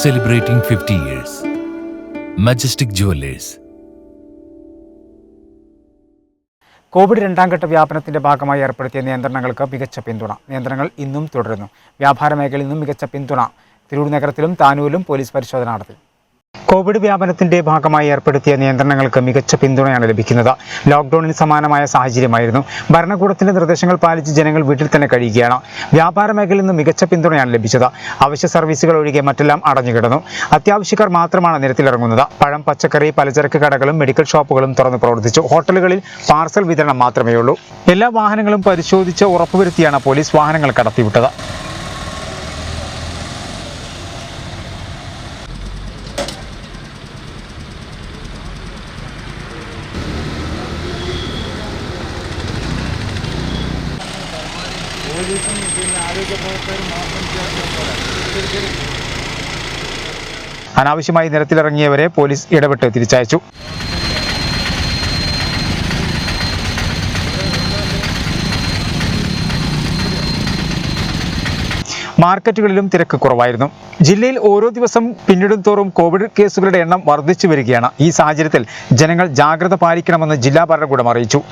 celebrating 50 years. Majestic Jewelers. Covid രണ്ടാം ഘട്ട വ്യാപനത്തിന്റെ ഭാഗമായി ഏർപ്പെടുത്തിയ നിയന്ത്രണങ്ങൾക്ക് മികച്ച പിന്തുണ നിയന്ത്രണങ്ങൾ ഇന്നും തുടരുന്നു വ്യാപാര മേഖലയിൽ നിന്നും മികച്ച പിന്തുണ തിരൂർ നഗരത്തിലും താനൂരിലും പോലീസ് പരിശോധന നടത്തി കോവിഡ് വ്യാപനത്തിന്റെ ഭാഗമായി ഏർപ്പെടുത്തിയ നിയന്ത്രണങ്ങൾക്ക് മികച്ച പിന്തുണയാണ് ലഭിക്കുന്നത്. ലോക്ക്ഡൌണിന് സമാനമായ സാഹചര്യമായിരുന്നു. ഭരണകൂടത്തിന്റെ നിർദ്ദേശങ്ങൾ പാലിച്ച് ജനങ്ങൾ വീട്ടിൽ തന്നെ കഴിയുകയാണ്. വ്യാപാര മേഖലയിൽ നിന്ന് മികച്ച പിന്തുണയാണ് ലഭിച്ചത്. അവശ്യ സർവീസുകൾ ഒഴികെ മറ്റെല്ലാം അടഞ്ഞുകിടന്നു അത്യാവശ്യക്കാർ മാത്രമാണ് നിരത്തിലിറങ്ങുന്നത്. പഴം പച്ചക്കറി പലചരക്ക് കടകളും മെഡിക്കൽ ഷോപ്പുകളും തുറന്ന് പ്രവർത്തിച്ചു. ഹോട്ടലുകളിൽ പാർസൽ വിതരണം മാത്രമേ ഉള്ളൂ എല്ലാ വാഹനങ്ങളും പരിശോധിച്ച് ഉറപ്പുവരുത്തിയാണ് പോലീസ് വാഹനങ്ങൾ കടത്തിവിട്ടത്. അനാവശ്യമായി നിരത്തിലിറങ്ങിയവരെ പോലീസ് ഇടപെട്ട് തിരിച്ചയച്ചു. മാർക്കറ്റുകളിലും തിരക്ക് കുറവായിരുന്നു. ജില്ലയിൽ ഓരോ ദിവസം പിന്നിടും തോറും കോവിഡ് കേസുകളുടെ എണ്ണം വർദ്ധിച്ചു വരികയാണ്. ഈ സാഹചര്യത്തിൽ ജനങ്ങൾ ജാഗ്രത പാലിക്കണമെന്ന് ജില്ലാ ഭരണകൂടം അറിയിച്ചു.